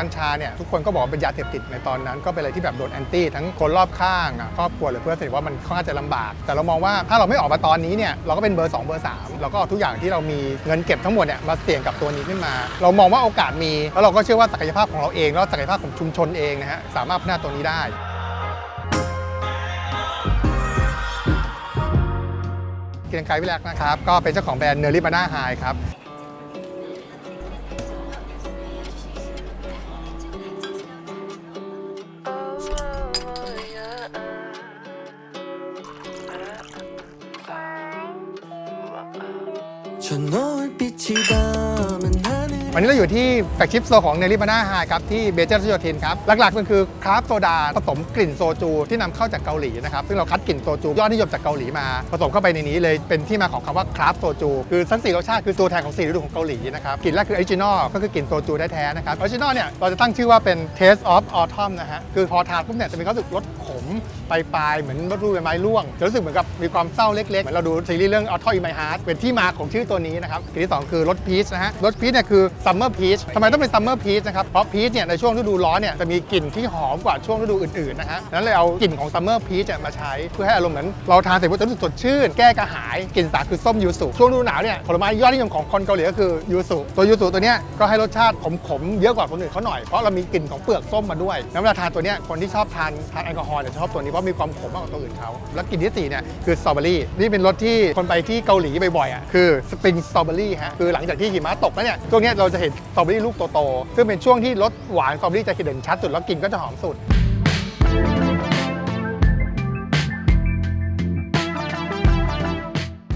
กัญชาเนี่ยทุกคนก็บอกว่าเป็นยาเสพติดในตอนนั้น ก็เป็นอะไรที่แบบโดนแอนตี้ทั้งคนรอบข้างอะครอบครัวหรือเพื่อนสนิทว่ามันค่อนข้างจะลำบาก แต่เรามองว่าถ้าเราไม่ออกมาตอนนี้เนี่ยเราก็เป็นเบอร์ 2 เบอร์3เราก็เอาทุกอย่างที่เรามีเงินเก็บทั้งหมดเนี่ยมาเสี่ยงกับตัวนี้ขึ้นมา เรามองว่าโอกาสมี แล้วเราก็เชื่อว่าศักยภาพของเราเองแล้วศักยภาพของชุมชนเองนะฮะสามารถพัฒนาตัวนี้ได้เกียงไกรวิแลกนะครับก็เป็นเจ้าของแบรนด์เนอริบาน่าไฮครับ วันนี้เราอยู่ที่แฟกชิปโซของเนลิบาน่าไฮครับที่เบเจอร์สโยธินครับ หลักๆมันคือคราฟโซดาผสมกลิ่นโซจูที่นำเข้าจากเกาหลีนะครับ ซึ่งเราคัดกลิ่นโซจูยอดนิยมจากเกาหลีมา ผสมเข้าไปในนี้เลยเป็นที่มาของคำว่าคราฟโซจูคือทั้งสี่รสชาติคือตัวแทนของสี่ฤดูของเกาหลีนะครับ กลิ่นแรกคือออริจินอลก็คือกลิ่นโซจูแท้ๆนะครับออริจินอลเนี่ยเราจะตั้งชื่อว่าเป็น Taste of Autumn นะฮะคือพอทานปุ๊บเนี่ยจะมีความรู้สึกรส ปลายๆเหมือนรสรูปใบไม้ร่วงจะรู้สึกเหมือนกับมีความเศร้าเล็กๆเหมือนเราดูซีรีส์เรื่อง Autumn in My Heart เป็นที่มาของชื่อตัวนี้นะครับกลิ่นที่สองคือรสพีชนะฮะรสพีชเนี่ยคือ Summer Peach ทำไมต้องเป็น Summer Peach นะครับเพราะพีชเนี่ยในช่วงฤดูร้อนเนี่ยจะมีกลิ่นที่หอมกว่าช่วงฤดูอื่นๆนะฮะนั้นเลยเอากลิ่นของ Summer Peach เนี่ยมาใช้เพื่อให้อารมณ์เหมือนเราทานเสร็จปุ๊บจะรู้สึกสดชื่นแก้กระหายกลิ่นสาคือส้มยูสุช่วงฤดูหนาวเนี่ยผลไม้ยอดนิยมของคนเกาหลีก็คือยูสุตัวยูสุตัวเนี้ยก็ให้รสชาติขมๆเยอะกว่าคนอื่นเขาหน่อยเพราะเรามีกลิ่นของเปลือกส้มมาด้วยแล้วเวลาทานตัวเนี้ยคนที่ชอบทานทานแอลกอฮอล์เนี่ยชอบตัวนี้เพราะมีความขมมากกว่าตัวอื่นเขาแล้วกลิ่นที่สี่เนี่ยคือสตรอเบอรี่นี่เป็นรสที่คนไปที่เกาหลีบ่อยๆอะคือสปริงสตรอเบอรี่ฮะคือหลังจากที่หิมะตกแล้วเนี่ยช่วงเนี้ยเราจะเห็นสตรอเบอรี่ลูกโตๆซึ่งเป็นช่วงที่รสหวานสตรอเบอรี่จะเด่นชัดสุดแล้วกลิ่นก็จะหอมสุด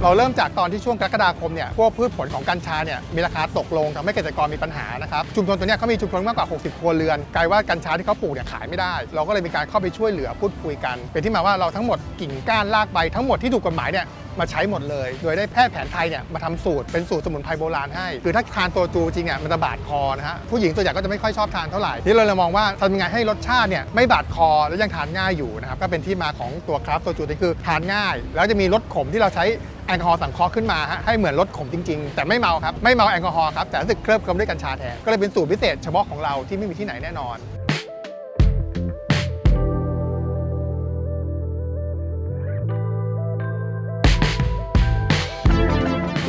เราเริ่มจากตอนที่ช่วงกรกฎาคมเนี่ยพวกพืชผลของกัญชาเนี่ยมีราคาตกลงทำให้เกษตรกรมีปัญหานะครับชุมชนตัวเนี้ยเขามีชุมชนมากกว่า 60 ครัวเรือนกลายว่ากัญชาที่เขาปลูกเนี่ยขายไม่ได้ เราก็เลยมีการเข้าไปช่วยเหลือพูดคุยกัน เป็นที่มาว่าเราทั้งหมดกิ่งก้านรากใบทั้งหมดที่ถูกกฎหมายเนี่ย มาใช้หมดเลย โดยได้แพทย์แผนไทยเนี่ยมาทำสูตรเป็นสูตรสมุนไพรโบราณให้ คือถ้าทานตัวจูจริงอะมันจะบาดคอนะฮะผู้หญิงตัวใหญ่ก็จะไม่ค่อยชอบทานเท่าไหร่ที่เราเลยมองว่าทำยังไงให้รสชาติเนี่ยไม่บาดคอและยังทานง่ายอยู่นะครับก็เป็นที่มาของตัวคราฟต์ตัวจูนี่คือทานง่าย แล้วจะมีรสขมที่เราใช้แอลกอฮอล์สังเคราะห์ขึ้นมาฮะให้เหมือนรสขมจริงๆ แต่ไม่เมาครับ ไม่เมาแอลกอฮอล์ครับ แต่รู้สึกเคลิบเคลิ้มด้วยกัญชาแทน ก็เลยเป็นสูตรพิเศษเฉพาะของเราที่ไม่มีที่ไหนแน่นอน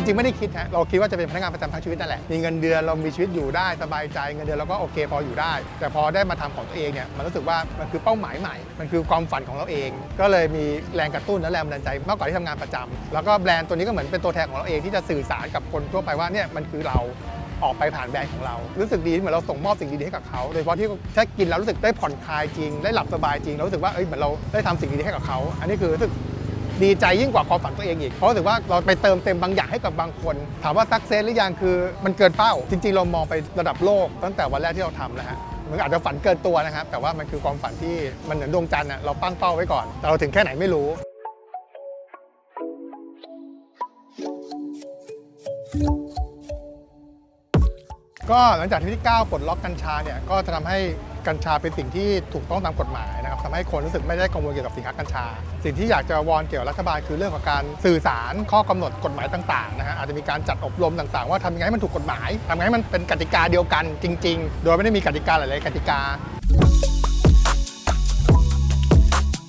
ริงๆไม่ได้คิดฮะเราคิดว่าจะเป็นพนักงานประจำทั้งชีวิตนั่นแหละมีเงินเดือนเรามีชีวิตอยู่ได้สบายใจเงินเดือนเราก็โอเคพออยู่ได้ แต่พอได้มาทำของตัวเองเนี่ยมันรู้สึกว่ามันคือเป้าหมายใหม่ มันคือความฝันของเราเอง ก็เลยมีแรงกระตุ้นและแรงบันดาลใจมากกว่าที่ทำงานประจำแล้วก็แบรนด์ตัวนี้ก็เหมือนเป็นตัวแทนของเราเองที่จะสื่อสารกับคนทั่วไปว่าเนี่ยมันคือเราออกไปผ่านแบรนด์ของเรา รู้สึกดีเหมือนเราส่งมอบสิ่งดีๆให้กับเขา โดยเฉพาะที่ถ้ากินแล้วรู้สึกได้ผ่อนคลายจริง ได้หลับสบายจริงแล้วรู้สึกว่า เอ้ย เหมือนเราได้ทำสิ่งดีๆให้กับเขา อันนี้คือรู้สึก ดีใจยิ่งกว่าความฝันตัวเองอีก เพราะรู้สึกว่าเราไปเติมเต็มบางอย่างให้กับบางคน ถามว่าสักเซสหรือยังคือมันเกินเป้า จริงๆ เรามองไประดับโลก ตั้งแต่วันแรกที่เราทำแล้วฮะมันอาจจะฝันเกินตัวนะครับ แต่ว่ามันคือความฝันที่มันเหมือนดวงจันทร์อะเราตั้งเป้าไว้ก่อน แต่เราถึงแค่ไหนไม่รู้ก็หลังจากที่ที่9ปลดล็อกกัญชาเนี่ยก็จะทำให้ กัญชาเป็นสิ่งที่ถูกต้องตามกฎหมายนะครับทำให้คนรู้สึกไม่ได้กังวลเกี่ยวกับสินค้ากัญชา สิ่งที่อยากจะวอนเกี่ยวกับรัฐบาลคือเรื่องของการสื่อสารข้อกำหนดกฎหมายต่างๆนะฮะอาจจะมีการจัดอบรมต่างๆ ว่าทำยังไงให้มันถูกกฎหมายทำยังไงให้มันเป็นกติกาเดียวกันจริง ๆ โดยไม่ได้มีกติกาหลายๆกติกา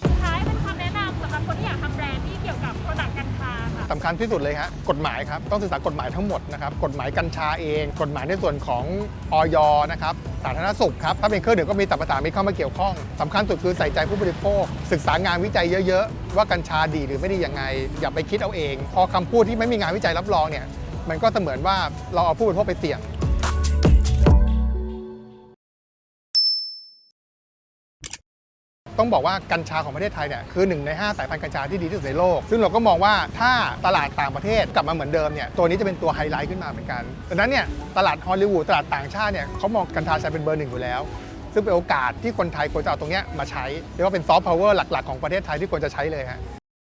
สุดท้ายเป็นคำแนะนำสำหรับคนที่อยากทำแบรนด์ที่เกี่ยวกับโปรดักต์กัญชาค่ะสำคัญที่สุดเลยฮะกฎหมายครับต้องศึกษากฎหมายทั้งหมดนะครับกฎหมายกัญชาเอง กฎหมายในส่วนของออยนะครับ สาธารณสุขครับ ถ้าเป็นเครื่องดื่มก็มีตับประสาไม่เข้ามาเกี่ยวข้องสำคัญสุดคือใส่ใจผู้บริโภค ศึกษางานวิจัยเยอะ ๆ ว่ากัญชาดีหรือไม่ดียังไง อย่าไปคิดเอาเอง พอคำพูดที่ไม่มีงานวิจัยรับรองเนี่ยมันก็เสมือนว่าเราเอาผู้บริโภคไปเสี่ยง ต้องบอกว่ากัญชาของประเทศไทยเนี่ยคือหนึ่งใน 5 สายพันธุ์กัญชาที่ดีที่สุดในโลก ซึ่งเราก็มองว่าถ้าตลาดต่างประเทศกลับมาเหมือนเดิมเนี่ยตัวนี้จะเป็นตัวไฮไลท์ขึ้นมาเหมือนกันดังนั้นเนี่ยตลาดฮอลลีวูดตลาดต่างชาติเนี่ยเขามองกัญชาใช้เป็นเบอร์หนึ่งอยู่แล้วซึ่งเป็นโอกาสที่คนไทยควรจะเอาตรงเนี้ยมาใช้เรียกว่าเป็นซอฟต์พาวเวอร์หลัก ๆ ของประเทศไทยที่ควรจะใช้เลยฮะ